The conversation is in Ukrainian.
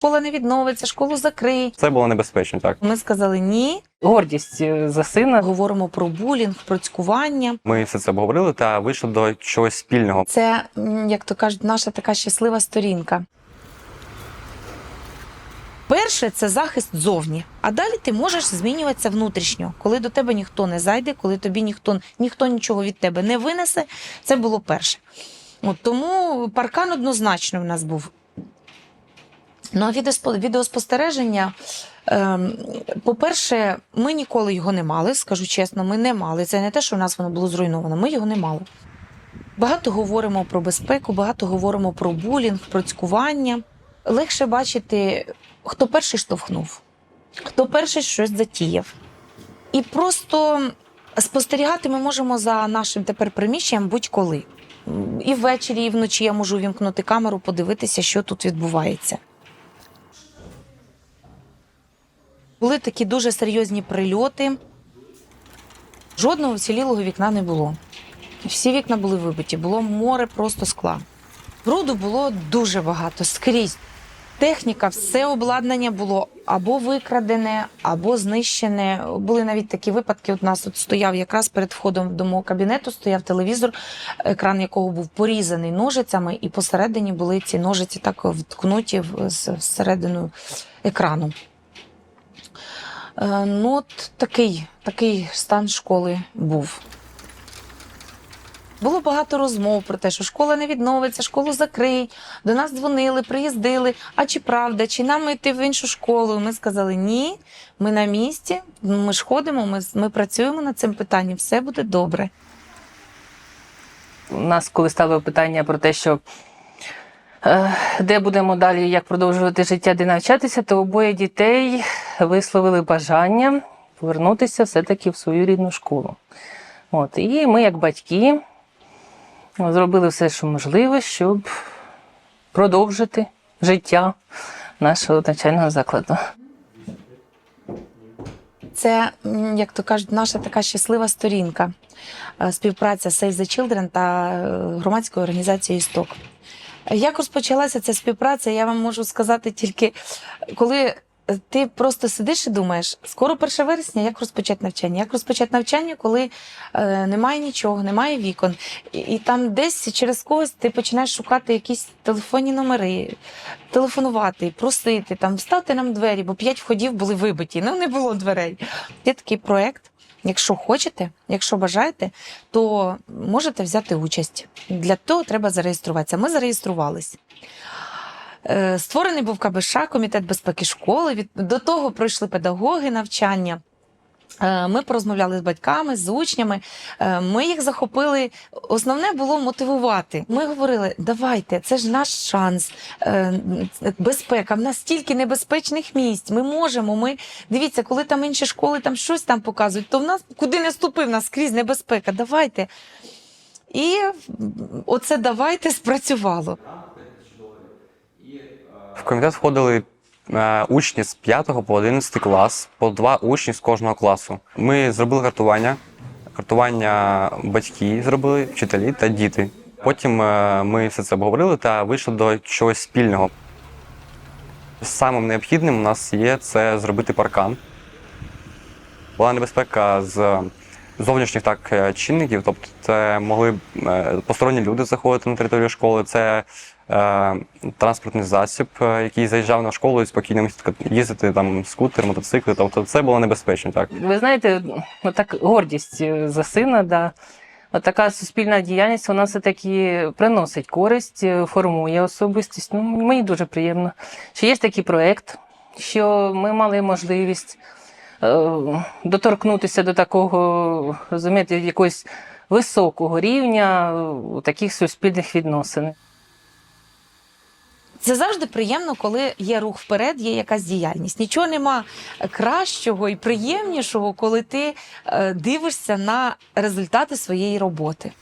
Школа не відновиться, школу закриють. Це було небезпечно, так. Ми сказали ні. Гордість е, за сина. Говоримо про булінг, про цькування. Ми все це обговорили та вийшли до чогось спільного. Це, як то кажуть, наша така щаслива сторінка. Перше це захист зовні, а далі ти можеш змінюватися внутрішньо, коли до тебе ніхто не зайде, коли тобі ніхто, ніхто нічого від тебе не винесе. Це було перше. От тому паркан однозначно в нас був. Ну а відеоспо- відеоспостереження, ем, по-перше, ми ніколи його не мали, скажу чесно, ми не мали. Це не те, що в нас воно було зруйновано. Ми його не мали. Багато говоримо про безпеку, багато говоримо про булінг, про цькування. Легше бачити, хто перший штовхнув, хто перший щось затіяв. І просто спостерігати ми можемо за нашим тепер приміщенням будь-коли. І ввечері, і вночі я можу вімкнути камеру, подивитися, що тут відбувається. Були такі дуже серйозні прильоти. Жодного вцілілого вікна не було. Всі вікна були вибиті, було море просто скла. Бруду було дуже багато скрізь. Техніка, все обладнання було або викрадене, або знищене. Були навіть такі випадки. У нас тут стояв якраз перед входом до мого кабінету, стояв телевізор, екран якого був порізаний ножицями, і посередині були ці ножиці так вткнуті всередину екрану. Е, Ну, от такий, такий стан школи був. Було багато розмов про те, що школа не відновиться, школу закриють. До нас дзвонили, приїздили. А чи правда, чи нам йти в іншу школу? Ми сказали ні, ми на місці, ми ж ходимо, ми, ми працюємо над цим питанням, все буде добре. У нас, коли ставили питання про те, що е, де будемо далі, як продовжувати життя, де навчатися, то обоє дітей висловили бажання повернутися все-таки в свою рідну школу. От, і ми, як батьки, зробили все, що можливе, щоб продовжити життя нашого навчального закладу. Це, як то кажуть, наша така щаслива сторінка. Е, Співпраця Save the Children та е, громадської організації «Істок». Як розпочалася ця співпраця, я вам можу сказати тільки, коли ти просто сидиш і думаєш, скоро 1 вересня, як розпочати навчання? Як розпочати навчання, коли е, немає нічого, немає вікон, і, і там десь через когось ти починаєш шукати якісь телефонні номери, телефонувати, просити, там вставте нам двері, бо п'ять входів були вибиті. Ну не було дверей. Є такий проект. Якщо хочете, якщо бажаєте, то можете взяти участь. Для того треба зареєструватися. Ми зареєструвались. Е, Створений був КБШ, комітет безпеки школи. Від до того пройшли педагоги навчання. Е, Ми порозмовляли з батьками, з учнями. Е, Ми їх захопили. Основне було мотивувати. Ми говорили: давайте, це ж наш шанс. Безпека. В нас стільки небезпечних місць. Ми можемо. Ми дивіться, коли там інші школи там щось там показують, то в нас куди не ступив, нас скрізь небезпека. Давайте. І оце давайте спрацювало. В комітет входили е, учні з 5 по 11 клас, по два учні з кожного класу. Ми зробили картування. Картування батьки зробили, вчителі та діти. Потім е, ми все це обговорили та вийшли до чогось спільного. Самим необхідним у нас є це зробити паркан. Була небезпека з зовнішніх так е, чинників, тобто це могли е, посторонні люди заходити на територію школи, це е, транспортний засіб, е, який заїжджав на школу і спокійно міг їздити там скутер, мотоцикли. Тобто це було небезпечно. Так Ви знаєте, отак гордість за сина, да. От така суспільна діяльність вона все-таки приносить користь, формує особистість. Ну, мені дуже приємно, що є такий проєкт, що ми мали можливість доторкнутися до такого, розумієте, якогось високого рівня е, таких суспільних відносин. Це завжди приємно, коли є рух вперед, є якась діяльність. Нічого нема кращого і приємнішого, коли ти е, дивишся на результати своєї роботи.